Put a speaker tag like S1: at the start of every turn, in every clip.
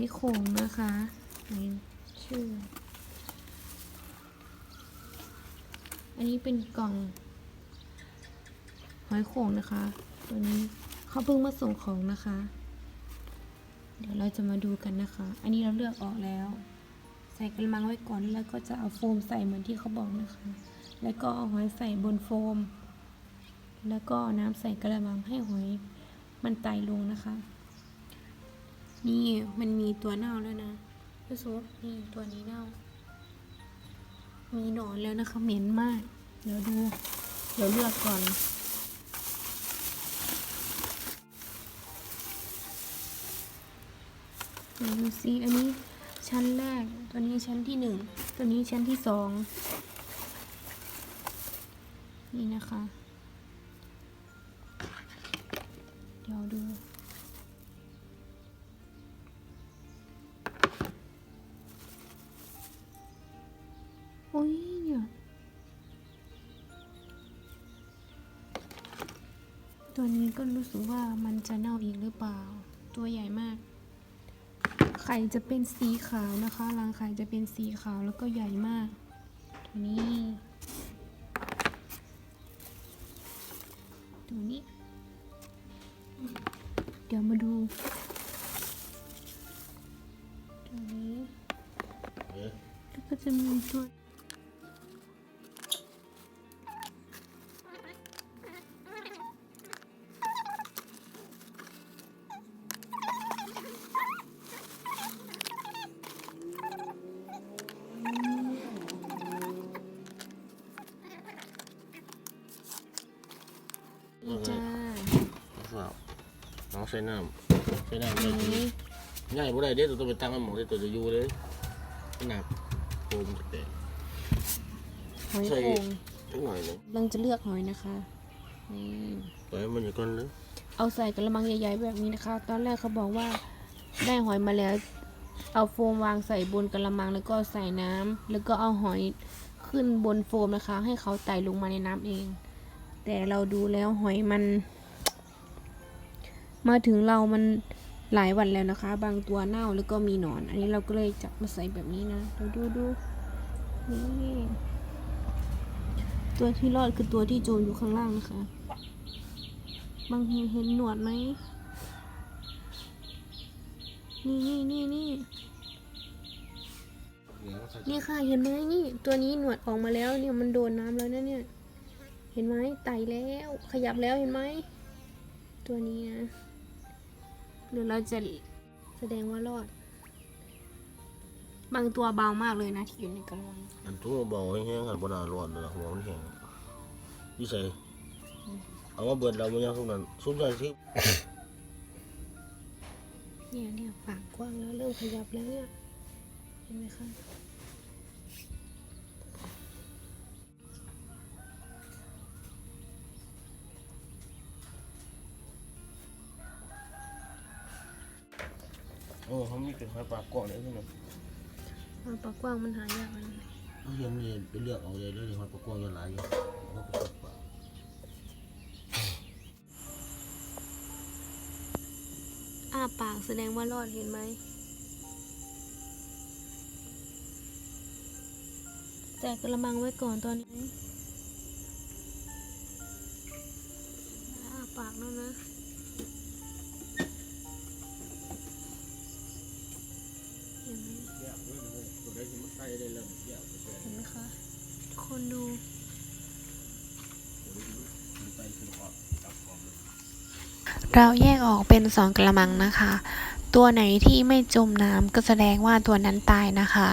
S1: อยโขงนะคะอันนี้ชื่อ อันนี้เป็นกล่องหอยโขงนะคะ ตัวนี้เขาเพิ่งมาส่งของนะคะ เดี๋ยวเราจะมาดูกันนะคะ อันนี้เราเลือกออกแล้ว ใส่กระมังไว้ก่อนแล้วก็จะเอาโฟมใส่เหมือนที่เขาบอกนะคะ แล้วก็เอาหอยใส่บนโฟม แล้วก็น้ำใส่กระมังให้หอยมันไต่ลงนะคะ นี่มันมีตัวเน่าแล้วนะพี่ซุปนี่ตัวนี้เน่า มีหนอนแล้วนะคะเหม็นมาก เดี๋ยวดู เดี๋ยวเลือกก่อนเดี๋ยวดูซิอันนี้ชั้นแรก ตัวนี้ชั้นที่หนึ่ง ตัวนี้ชั้นที่สอง นี่นะคะ เดี๋ยวดู ตัวนี้ก็รู้สึกว่ามันจะเน่าอีกหรือเปล่า ตัวใหญ่มาก ไข่จะเป็นสีขาวนะคะรังไข่จะเป็นสีขาวแล้วก็ใหญ่มาก ตัวนี้ ตัวนี้ เดี๋ยวมาดูตัวนี้แล้วก็จะมีตัว นี่จ้า
S2: ครับน้องใส่น้ำใส่น้ำได้
S1: อัน
S2: ทีง่ายบ่ได้เด้ตัวต้องไปตั้งให้หมองได้ตัวจะอยู่เลยหนักโคมแตก
S1: หอย
S2: ใส่
S1: โข่ง
S2: นิดหน่อยหนึง
S1: กำลังจะเลือกหอยนะคะนี่
S2: ปล่อยให้มันอยู่ก่อนเลย
S1: เอาใส่กระมังใหญ่ๆแบบนี้นะคะ ตอนแรกเขาบอกว่าได้หอยมาแล้ว เอาโฟมวางใส่บนกระมังแล้วก็ใส่น้ำแล้วก็เอาหอยขึ้นบนโฟมนะคะ ให้เขาไต่ลงมาในน้ำเอง แต่เราดูแล้วหอยมัน มาถึงเรามันหลายวันแล้วนะคะ บางตัวเน่าแล้วก็มีหนอน อันนี้เราก็เลยจับมาใส่แบบนี้นะเราดูดูนี่ตัวที่รอดคือตัวที่โจมอยู่ข้างล่างนะคะ บางทีเห็นหนวดไหมนี่นี่นี่นี่นี่ค่ะเห็นไหมนี่ ตัวนี้หนวดออกมาแล้วเนี่ยมันโดนน้ำแล้วนะเนี่ย เห็นไหมไต่แล้ว ขยับแล้วเห็นไหม ตัวนี้นะเดี๋ยวเราจะแสดงว่ารอด บางตัวเบามากเลยนะที่อยู่ในกระมัง
S2: อันตัวเบาแห้งๆกันบ่น่ารอดเลยหัวมันแห้งนี่ใส่เอามาเบิดเรามันยังทุกนั้นสุดท้ายที่
S1: เนี่ยเนี่ยปากกว้างแล้วเริ่มขยับแล้วเนี่ยเห็นไหมคะ
S2: โอ้เขามีเป็นหอยปากกว้างเลยทุกนั้น
S1: อ่าปากกว้างมันหายาก
S2: เขายังไม่ไปเลือกเอาเลยเลยหอยปากกว้างยังหลายอยู่าก็ปาก
S1: อ้าปากแสดงว่ารอดเห็นไหมแต่กระมังไว้ก่อนตอนนี้ ดู
S3: เราแยกออกเป็นสองกระมังนะคะ ตัวไหนที่ไม่จมน้ำก็แสดงว่าตัวนั้นตายนะคะ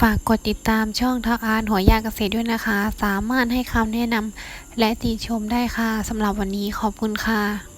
S3: ฝากกดติดตามช่องทักอาร์ตหัวยาเกษตรด้วยนะคะ สามารถให้คำแนะนำและติชมได้ค่ะสำหรับวันนี้ขอบคุณค่ะ